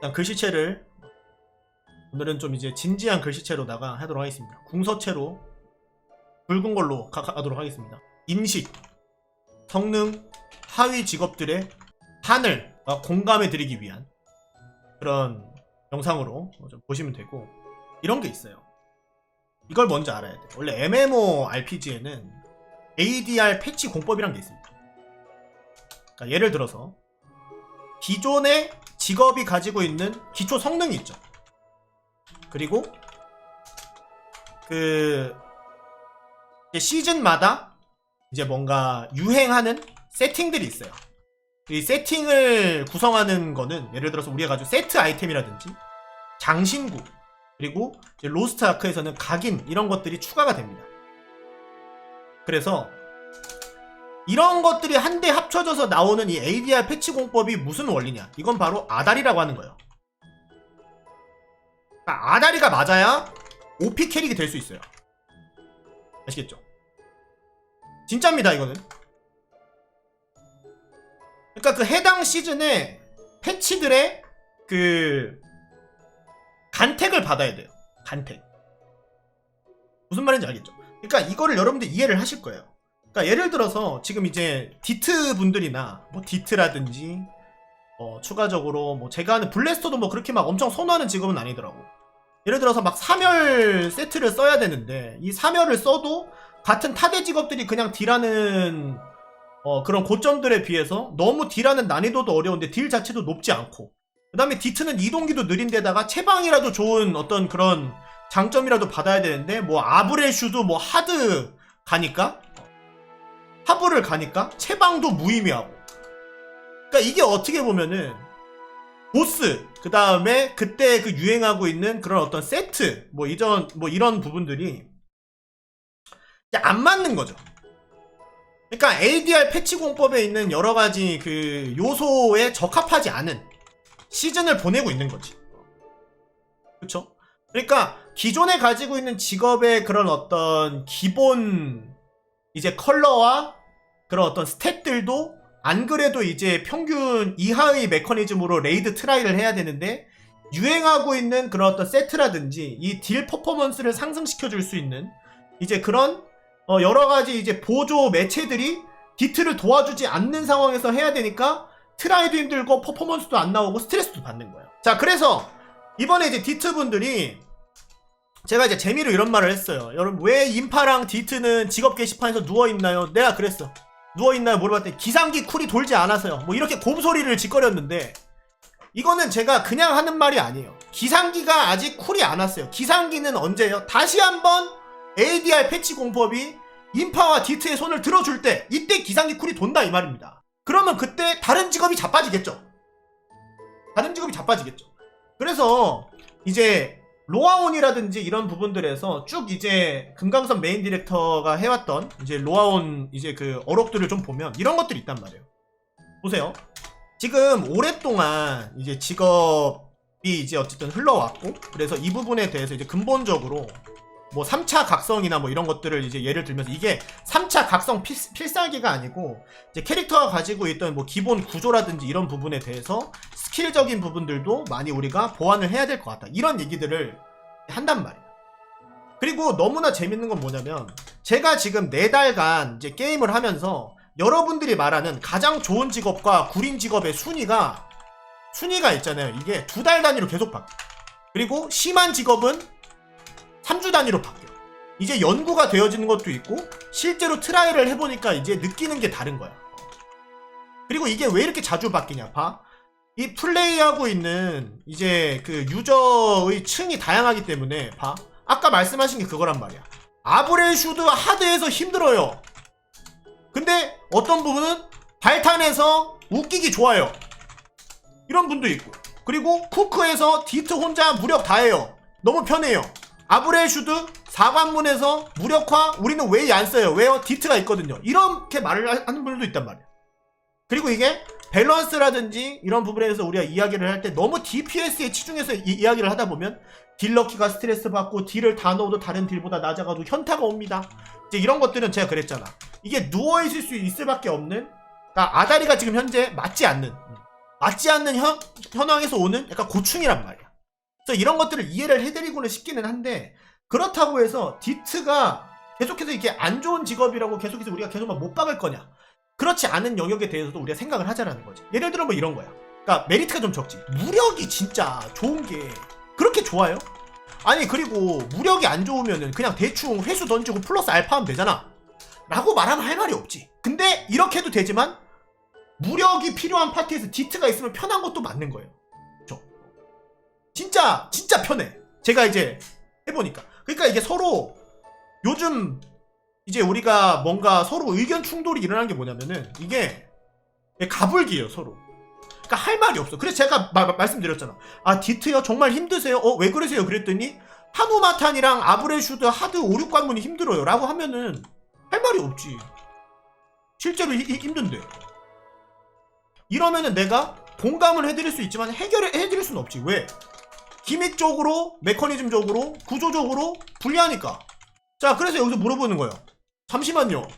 일단 글씨체를 오늘은 좀 이제 진지한 글씨체로다가 하도록 하겠습니다. 궁서체로 붉은 걸로 가, 가도록 하겠습니다. 임식, 성능, 하위 직업들의 한을 어, 공감해 드리기 위한 그런 영상으로 좀 보시면 되고 이런 게 있어요. 이걸 먼저 알아야 돼. 원래 MMORPG에는 ADR 패치 공법이란 게 있습니다. 그러니까 예를 들어서 기존의 직업이 가지고 있는 기초 성능이 있죠. 그리고 그 시즌마다 이제 뭔가 유행하는 세팅들이 있어요. 이 세팅을 구성하는 거는 예를 들어서 우리가 가지고 세트 아이템이라든지 장신구 그리고 로스트 아크에서는 각인 이런 것들이 추가가 됩니다. 그래서 이런 것들이 한데 합쳐져서 나오는 이 ADR 패치 공법이 무슨 원리냐? 이건 바로 아다리라고 하는 거예요. 그러니까 아다리가 맞아야 OP 캐릭이 될 수 있어요. 아시겠죠? 진짜입니다, 이거는. 그러니까 그 해당 시즌에 패치들의 그 간택을 받아야 돼요. 간택. 무슨 말인지 알겠죠? 그러니까 이거를 여러분들 이해를 하실 거예요. 그러니까 예를 들어서 지금 이제 디트 분들이나 뭐 디트라든지 어, 추가적으로 뭐 제가 아는 블래스터도 뭐 그렇게 막 엄청 선호하는 직업은 아니더라고. 예를 들어서 막 사멸 세트를 써야 되는데 이 사멸을 써도 같은 타대 직업들이 그냥 딜하는 어, 그런 고점들에 비해서 너무 딜하는 난이도도 어려운데 딜 자체도 높지 않고 그 다음에 디트는 이동기도 느린데다가 체방이라도 좋은 어떤 그런 장점이라도 받아야 되는데 뭐 아브레슈도 뭐 하드 가니까 하부를 가니까 체방도 무의미하고 그러니까 이게 어떻게 보면은 보스 그 다음에 그때 그 유행하고 있는 그런 어떤 세트 뭐 이전 뭐 이런 부분들이 안 맞는 거죠. 그러니까 ADR 패치 공법에 있는 여러 가지 그 요소에 적합하지 않은 시즌을 보내고 있는 거지. 그렇죠? 그러니까 기존에 가지고 있는 직업의 그런 어떤 기본 이제 컬러와 그런 어떤 스탯들도 안 그래도 이제 평균 이하의 메커니즘으로 레이드 트라이를 해야 되는데 유행하고 있는 그런 어떤 세트라든지 이 딜 퍼포먼스를 상승시켜 줄 수 있는 이제 그런 어 여러 가지 이제 보조 매체들이 디트를 도와주지 않는 상황에서 해야 되니까 트라이도 힘들고 퍼포먼스도 안 나오고 스트레스도 받는 거예요. 자, 그래서 이번에 이제 디트 분들이 제가 이제 재미로 이런 말을 했어요. 여러분 왜 인파랑 디트는 직업 게시판에서 누워 있나요? 내가 그랬어. 누워 있나요? 물어봤더니 기상기 쿨이 돌지 않아서요. 뭐 이렇게 곰소리를 짓거렸는데 이거는 제가 그냥 하는 말이 아니에요. 기상기가 아직 쿨이 안 왔어요. 기상기는 언제요? 다시 한번 ADR 패치 공법이 인파와 디트의 손을 들어줄 때 이때 기상기 쿨이 돈다 이 말입니다. 그러면 그때 다른 직업이 자빠지겠죠. 다른 직업이 자빠지겠죠. 그래서 이제 로아온이라든지 이런 부분들에서 쭉 이제 금강선 메인 디렉터가 해왔던 이제 로아온 이제 그 어록들을 좀 보면 이런 것들이 있단 말이에요. 보세요. 지금 오랫동안 이제 직업이 이제 어쨌든 흘러왔고 그래서 이 부분에 대해서 이제 근본적으로 뭐 3차 각성이나 뭐 이런 것들을 이제 예를 들면서 이게 3차 각성 필, 필살기가 아니고 이제 캐릭터가 가지고 있던 뭐 기본 구조라든지 이런 부분에 대해서 스킬적인 부분들도 많이 우리가 보완을 해야 될 것 같다. 이런 얘기들을 한단 말이에요. 그리고 너무나 재밌는 건 뭐냐면 제가 지금 4달간 이제 게임을 하면서 여러분들이 말하는 가장 좋은 직업과 구린 직업의 순위가 순위가 있잖아요. 이게 두 달 단위로 계속 바뀌어. 그리고 심한 직업은 3주 단위로 바뀌어. 이제 연구가 되어지는 것도 있고 실제로 트라이를 해보니까 이제 느끼는 게 다른 거야. 그리고 이게 왜 이렇게 자주 바뀌냐? 봐. 이 플레이하고 있는 이제 그 유저의 층이 다양하기 때문에 봐. 아까 말씀하신 게 그거란 말이야. 아브레슈드 하드에서 힘들어요. 근데 어떤 부분은 발탄에서 웃기기 좋아요. 이런 분도 있고. 그리고 쿠크에서 디트 혼자 무력 다해요. 너무 편해요. 아브레슈드 사관문에서 무력화 우리는 왜안 써요? 왜요? 디트가 있거든요. 이렇게 말을 하- 하는 분들도 있단 말이에요. 그리고 이게 밸런스라든지 이런 부분에서 우리가 이야기를 할 때 너무 DPS에 치중해서 이, 이야기를 하다 보면 딜러키가 스트레스 받고 딜을 다 넣어도 다른 딜보다 낮아가지고 현타가 옵니다. 이제 이런 것들은 제가 그랬잖아. 이게 누워있을 수 있을 밖에 없는 그러니까 아다리가 지금 현재 맞지 않는 맞지 않는 현, 현황에서 오는 약간 고충이란 말이야. 그래서 이런 것들을 이해를 해드리고는 싶기는 한데 그렇다고 해서 디트가 계속해서 이게 안 좋은 직업이라고 계속해서 우리가 계속 막못 박을 거냐? 그렇지 않은 영역에 대해서도 우리가 생각을 하자라는 거지. 예를 들어 뭐 이런 거야. 그러니까 메리트가 좀 적지. 무력이 진짜 좋은 게 그렇게 좋아요? 아니 그리고 무력이 안 좋으면은 그냥 대충 회수 던지고 플러스 알파 하면 되잖아. 라고 말하면 할 말이 없지. 근데 이렇게 해도 되지만 무력이 필요한 파티에서 디트가 있으면 편한 것도 맞는 거예요. 진짜 진짜 편해. 제가 이제 해보니까. 그러니까 이게 서로 요즘 이제 우리가 뭔가 서로 의견 충돌이 일어나는 게 뭐냐면은 이게 가불기예요 서로. 그러니까 할 말이 없어. 그래서 제가 마- 마- 말씀드렸잖아. 아 디트요 정말 힘드세요? 어 왜 그러세요? 그랬더니 한우마탄이랑 아브레슈드 하드 5, 6관문이 힘들어요. 라고 하면은 할 말이 없지. 실제로 히- 히- 힘든데. 이러면은 내가 공감을 해드릴 수 있지만 해결을 해드릴 수는 없지. 왜? 기믹적으로, 메커니즘적으로, 구조적으로 불리하니까. 자, 그래서 여기서 물어보는 거예요. 잠시만요.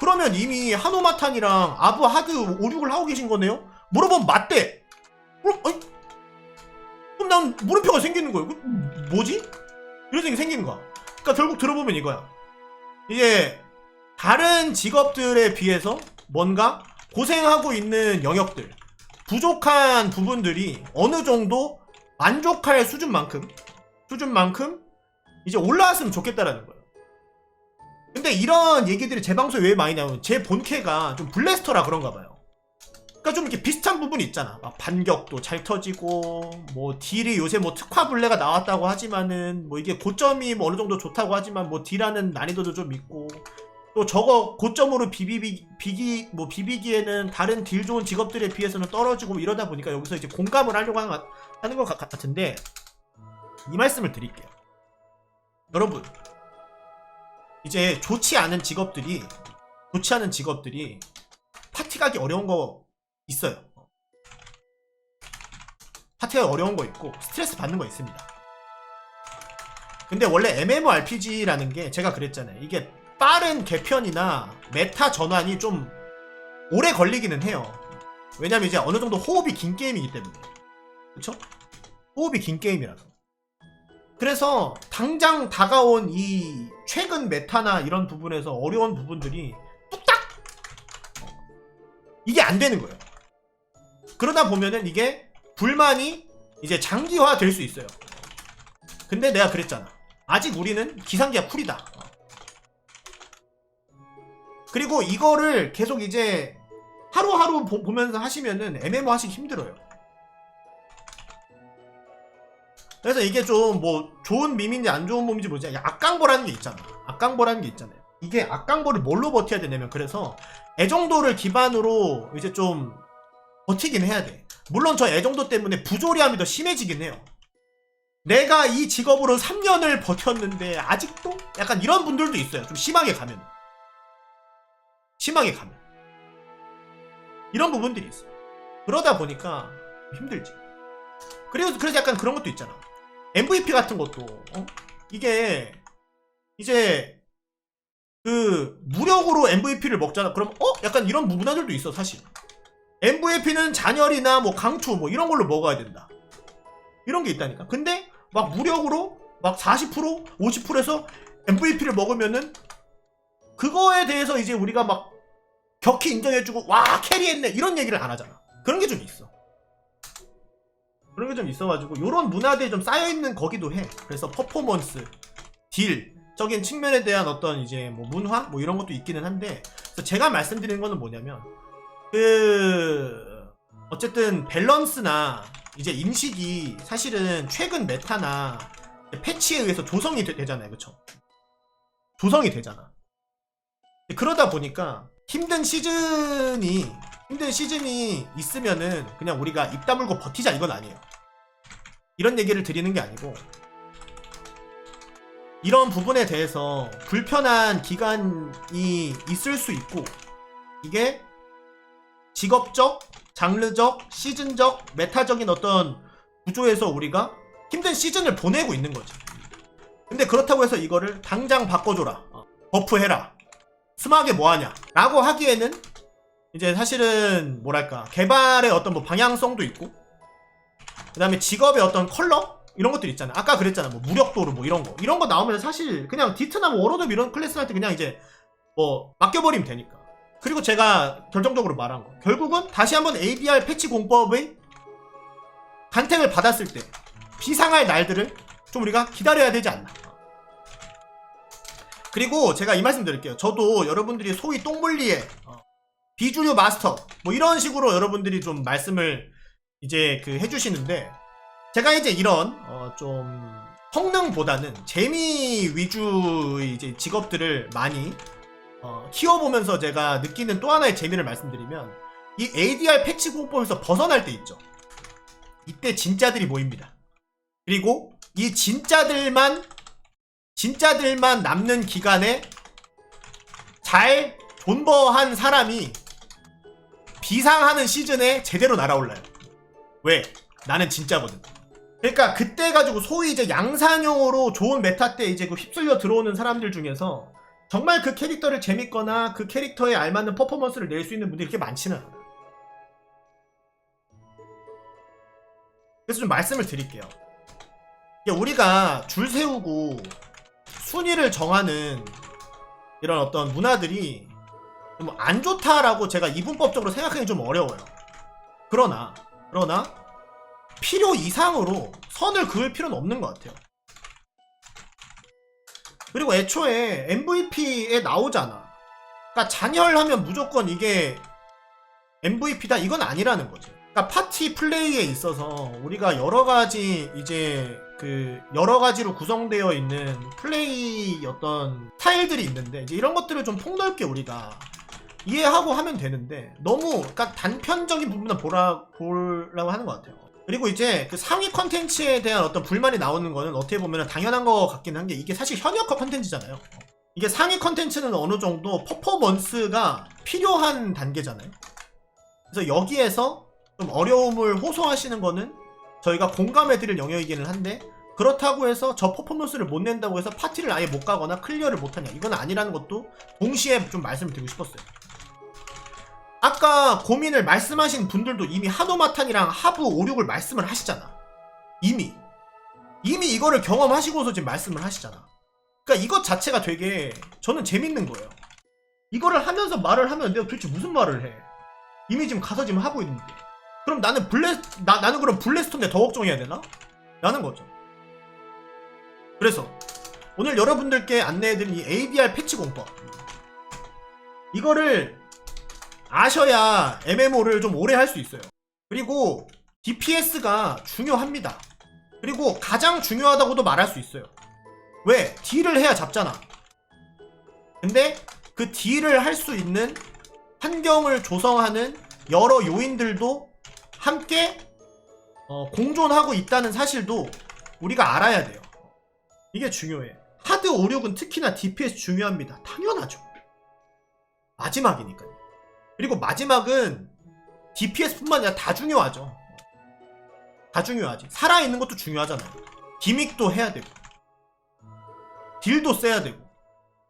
그러면 이미 한오마탄이랑 아부 하드 5, 6을 하고 계신 거네요? 물어보면 맞대. 그럼, 아니, 그럼 난 물음표가 생기는 거예요. 그, 뭐지? 이런 생각이 생기는 거야. 그러니까 결국 들어보면 이거야. 이게 다른 직업들에 비해서 뭔가 고생하고 있는 영역들, 부족한 부분들이 어느 정도 만족할 수준만큼, 수준만큼 이제 올라왔으면 좋겠다라는 거예요. 근데 이런 얘기들이 제 방송에 왜 많이 나오면 제 본캐가 좀 블래스터라 그런가 봐요. 그러니까 좀 이렇게 비슷한 부분이 있잖아. 막 반격도 잘 터지고 뭐 딜이 요새 뭐 특화 블레가 나왔다고 하지만은 뭐 이게 고점이 뭐 어느 정도 좋다고 하지만 뭐 딜하는 난이도도 좀 있고 또 저거 고점으로 비비비 비기 뭐 비비기에는 다른 딜 좋은 직업들에 비해서는 떨어지고 이러다 보니까 여기서 이제 공감을 하려고 하는, 것- 같은데 이 말씀을 드릴게요. 여러분 이제 좋지 않은 직업들이 좋지 않은 직업들이 파티 가기 어려운 거 있어요. 파티가 어려운 거 있고 스트레스 받는 거 있습니다. 근데 원래 MMORPG라는 게 제가 그랬잖아요. 이게 빠른 개편이나 메타 전환이 좀 오래 걸리기는 해요. 왜냐면 이제 어느 정도 호흡이 긴 게임이기 때문에. 그쵸? 호흡이 긴 게임이라서. 그래서 당장 다가온 이 최근 메타나 이런 부분에서 어려운 부분들이 뚝딱! 이게 안 되는 거예요. 그러다 보면은 이게 불만이 이제 장기화 될 수 있어요. 근데 내가 그랬잖아. 아직 우리는 기상기가 쿨이다. 그리고 이거를 계속 이제 하루하루 보, 면서 하시면은 MMO 하시기 힘들어요. 그래서 이게 좀 뭐 좋은 밈인지 안 좋은 밈인지 모르지 악강보라는 게 있잖아. 악강보라는 게 있잖아요. 이게 악강보를 뭘로 버텨야 되냐면 그래서 애정도를 기반으로 이제 좀 버티긴 해야 돼. 물론 저 애정도 때문에 부조리함이 더 심해지긴 해요. 내가 이 직업으로 3년을 버텼는데 아직도 약간 이런 분들도 있어요. 좀 심하게 가면. 심하게 가면. 이런 부분들이 있어. 그러다 보니까 힘들지. 그리고 그래서 약간 그런 것도 있잖아. MVP 같은 것도 어? 이게 이제 그 무력으로 MVP를 먹잖아. 그럼 어? 약간 이런 문화들도 있어 사실. MVP는 잔열이나 뭐 강투 뭐 이런 걸로 먹어야 된다. 이런 게 있다니까. 근데 막 무력으로 막 40% 50%에서 MVP를 먹으면은 그거에 대해서 이제 우리가 막 격히 인정해주고 와 캐리했네 이런 얘기를 안 하잖아. 그런 게 좀 있어. 그런 게 좀 있어가지고 이런 문화들이 좀 쌓여 있는 거기도 해. 그래서 퍼포먼스, 딜적인 측면에 대한 어떤 이제 뭐 문화 뭐 이런 것도 있기는 한데 그래서 제가 말씀드리는 거는 뭐냐면 그 어쨌든 밸런스나 이제 인식이 사실은 최근 메타나 패치에 의해서 조성이 되, 잖아요 그쵸? 조성이 되잖아. 그러다 보니까 힘든 시즌이 힘든 시즌이 있으면은 그냥 우리가 입 다물고 버티자 이건 아니에요. 이런 얘기를 드리는 게 아니고 이런 부분에 대해서 불편한 기간이 있을 수 있고 이게 직업적, 장르적, 시즌적, 메타적인 어떤 구조에서 우리가 힘든 시즌을 보내고 있는 거지. 근데 그렇다고 해서 이거를 당장 바꿔줘라. 어, 버프해라. 스마하게 뭐하냐. 라고 하기에는 이제 사실은 뭐랄까 개발의 어떤 뭐 방향성도 있고 그 다음에 직업의 어떤 컬러 이런 것들 있잖아. 아까 그랬잖아. 뭐 무력도로 뭐 이런 거 이런 거 나오면 사실 그냥 디트나 뭐 워로드 이런 클래스 할 때 그냥 이제 뭐 맡겨버리면 되니까. 그리고 제가 결정적으로 말한 거 결국은 다시 한번 ADR 패치 공법의 간택을 받았을 때 비상할 날들을 좀 우리가 기다려야 되지 않나. 그리고 제가 이 말씀 드릴게요. 저도 여러분들이 소위 똥물리에 어, 비주류 마스터 뭐 이런 식으로 여러분들이 좀 말씀을 이제 그 해주시는데 제가 이제 이런 어, 좀 성능보다는 재미 위주의 이제 직업들을 많이 어, 키워보면서 제가 느끼는 또 하나의 재미를 말씀드리면 이 ADR 패치 공법에서 벗어날 때 있죠. 이때 진짜들이 모입니다. 그리고 이 진짜들만 진짜들만 남는 기간에 잘 존버한 사람이 비상하는 시즌에 제대로 날아올라요. 왜? 나는 진짜거든. 그러니까 그때 가지고 소위 이제 양산용으로 좋은 메타 때 이제 그 휩쓸려 들어오는 사람들 중에서 정말 그 캐릭터를 재밌거나 그 캐릭터에 알맞는 퍼포먼스를 낼 수 있는 분들이 그렇게 많지는 않아요. 그래서 좀 말씀을 드릴게요. 우리가 줄 세우고 순위를 정하는 이런 어떤 문화들이 좀 안 좋다라고 제가 이분법적으로 생각하기 좀 어려워요. 그러나 그러나 필요 이상으로 선을 그을 필요는 없는 것 같아요. 그리고 애초에 MVP에 나오잖아. 그러니까 잔혈하면 무조건 이게 MVP다 이건 아니라는 거지. 그러니까 파티 플레이에 있어서 우리가 여러 가지 이제 그 여러 가지로 구성되어 있는 플레이 어떤 스타일들이 있는데 이제 이런 것들을 좀 폭넓게 우리가 이해하고 하면 되는데 너무 그러니까 단편적인 부분만 보라 보라고 하는 것 같아요. 그리고 이제 그 상위 컨텐츠에 대한 어떤 불만이 나오는 거는 어떻게 보면 당연한 것 같긴 한 게 이게 사실 현역화 컨텐츠잖아요. 이게 상위 컨텐츠는 어느 정도 퍼포먼스가 필요한 단계잖아요. 그래서 여기에서 좀 어려움을 호소하시는 거는 저희가 공감해드릴 영역이기는 한데 그렇다고 해서 저 퍼포먼스를 못 낸다고 해서 파티를 아예 못 가거나 클리어를 못하냐 이건 아니라는 것도 동시에 좀 말씀을 드리고 싶었어요. 아까 고민을 말씀하신 분들도 이미 하노마탄이랑 하부 5, 6을 말씀을 하시잖아. 이미. 이미 이거를 경험하시고서 지금 말씀을 하시잖아. 그러니까 이것 자체가 되게 저는 재밌는 거예요. 이거를 하면서 말을 하면 내가 도대체 무슨 말을 해? 이미 지금 가서 지금 하고 있는데. 그럼 나는 블레 나, 나는 그럼 블레스톤에 더 걱정해야 되나? 라는 거죠. 그래서 오늘 여러분들께 안내해드린 이 ADR 패치 공법 이거를 아셔야 MMO를 좀 오래 할 수 있어요. 그리고 DPS가 중요합니다. 그리고 가장 중요하다고도 말할 수 있어요. 왜? 딜을 해야 잡잖아. 근데 그 딜을 할 수 있는 환경을 조성하는 여러 요인들도 함께 어, 공존하고 있다는 사실도 우리가 알아야 돼요. 이게 중요해. 하드 5, 6은 특히나 DPS 중요합니다. 당연하죠. 마지막이니까요. 그리고 마지막은 DPS뿐만 아니라 다 중요하죠. 다 중요하지. 살아있는 것도 중요하잖아요. 기믹도 해야 되고, 딜도 써야 되고.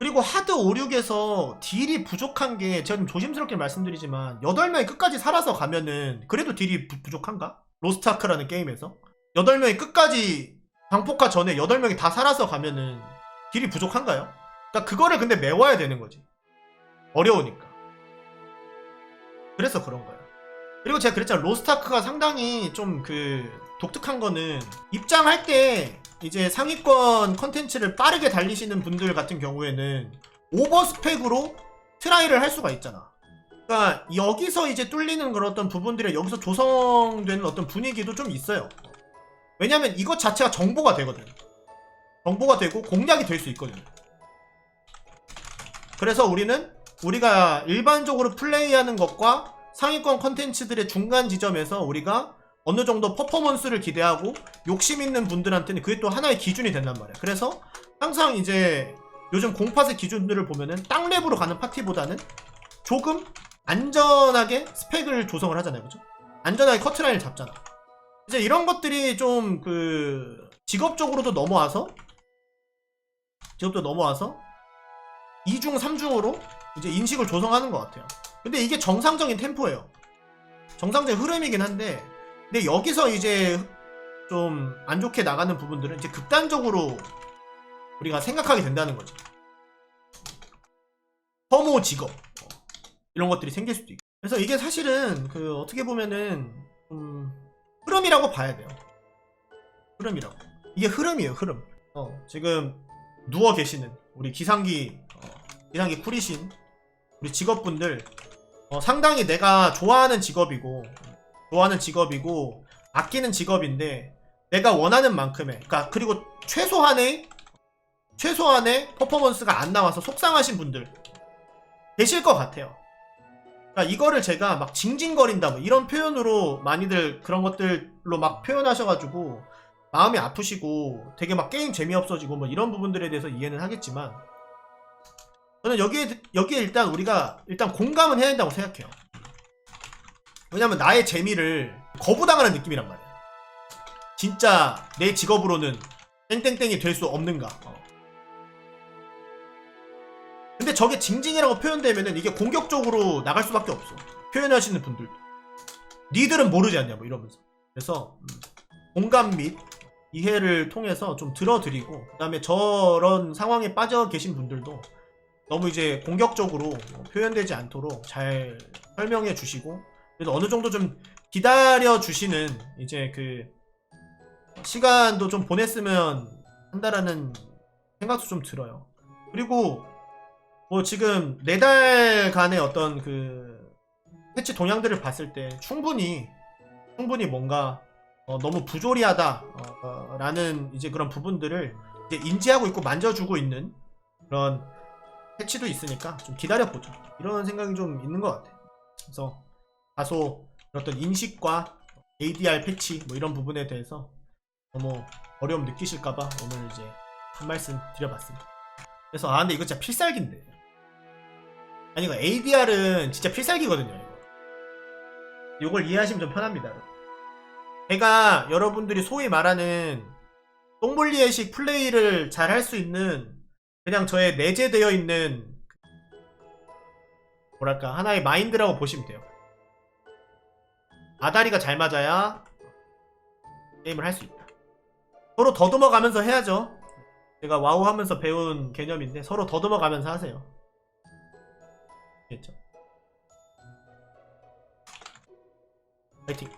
그리고 하드 5, 6에서 딜이 부족한 게 제가 좀 조심스럽게 말씀드리지만 8명이 끝까지 살아서 가면은 그래도 딜이 부, 부족한가? 로스트아크라는 게임에서 8명이 끝까지 방폭화 전에 8명이 다 살아서 가면은 딜이 부족한가요? 그러니까 그거를 근데 메워야 되는 거지. 어려우니까. 그래서 그런 거예요. 그리고 제가 그랬잖아요. 로스타크가 상당히 좀 그 독특한 거는 입장할 때 이제 상위권 컨텐츠를 빠르게 달리시는 분들 같은 경우에는 오버 스펙으로 트라이를 할 수가 있잖아. 그러니까 여기서 이제 뚫리는 그런 어떤 부분들이 여기서 조성되는 어떤 분위기도 좀 있어요. 왜냐면 이것 자체가 정보가 되거든. 정보가 되고 공략이 될 수 있거든. 그래서 우리는 우리가 일반적으로 플레이하는 것과 상위권 컨텐츠들의 중간 지점에서 우리가 어느 정도 퍼포먼스를 기대하고 욕심 있는 분들한테는 그게 또 하나의 기준이 된단 말이야. 그래서 항상 이제 요즘 공팟의 기준들을 보면은 땅랩으로 가는 파티보다는 조금 안전하게 스펙을 조성을 하잖아요. 그죠? 안전하게 커트라인을 잡잖아. 이제 이런 것들이 좀 그 직업적으로도 넘어와서 직업도 넘어와서 2중, 3중으로 이제 인식을 조성하는 것 같아요. 근데 이게 정상적인 템포예요. 정상적인 흐름이긴 한데, 근데 여기서 이제 좀 안 좋게 나가는 부분들은 이제 극단적으로 우리가 생각하게 된다는 거죠. 혐오 직업 어, 이런 것들이 생길 수도 있고. 그래서 이게 사실은 그 어떻게 보면은 좀 흐름이라고 봐야 돼요. 흐름이라고. 이게 흐름이에요, 흐름. 어, 지금 누워 계시는 우리 기상기 어, 기상기 쿨이신 우리 직업분들 어, 상당히 내가 좋아하는 직업이고 좋아하는 직업이고 아끼는 직업인데 내가 원하는 만큼의 그러니까 그리고 최소한의 최소한의 퍼포먼스가 안 나와서 속상하신 분들 계실 것 같아요. 그러니까 이거를 제가 막 징징거린다 뭐 이런 표현으로 많이들 그런 것들로 막 표현하셔가지고 마음이 아프시고 되게 막 게임 재미없어지고 뭐 이런 부분들에 대해서 이해는 하겠지만 저는 여기에 여기에 일단 우리가 일단 공감은 해야 된다고 생각해요. 왜냐면 나의 재미를 거부당하는 느낌이란 말이야. 진짜 내 직업으로는 땡땡땡이 될 수 없는가? 어. 근데 저게 징징이라고 표현되면은 이게 공격적으로 나갈 수밖에 없어. 표현하시는 분들도. 니들은 모르지 않냐 뭐 이러면서. 그래서 음, 공감 및 이해를 통해서 좀 들어드리고 그 다음에 저런 상황에 빠져 계신 분들도 너무 이제 공격적으로 표현되지 않도록 잘 설명해 주시고 그래도 어느 정도 좀 기다려 주시는 이제 그 시간도 좀 보냈으면 한다라는 생각도 좀 들어요. 그리고 뭐 지금 네 달간의 어떤 그 패치 동향들을 봤을 때 충분히 충분히 뭔가 어, 너무 부조리하다라는 이제 그런 부분들을 이제 인지하고 있고 만져주고 있는 그런 패치도 있으니까 좀 기다려 보자 이런 생각이 좀 있는 것 같아. 그래서 다소 어떤 인식과 ADR 패치 뭐 이런 부분에 대해서 너무 어려움 느끼실까봐 오늘 이제 한 말씀 드려봤습니다. 그래서 아 근데 이거 진짜 필살기인데. 아니 이거 ADR은 진짜 필살기거든요. 이거. 이걸 이해하시면 좀 편합니다. 제가 여러분들이 소위 말하는 똥볼리에식 플레이를 잘 할 수 있는 그냥 저의 내재되어 있는 뭐랄까 하나의 마인드라고 보시면 돼요. 아다리가 잘 맞아야 게임을 할 수 있다. 서로 더듬어 가면서 해야죠. 제가 와우 하면서 배운 개념인데 서로 더듬어 가면서 하세요. 됐죠? 파이팅.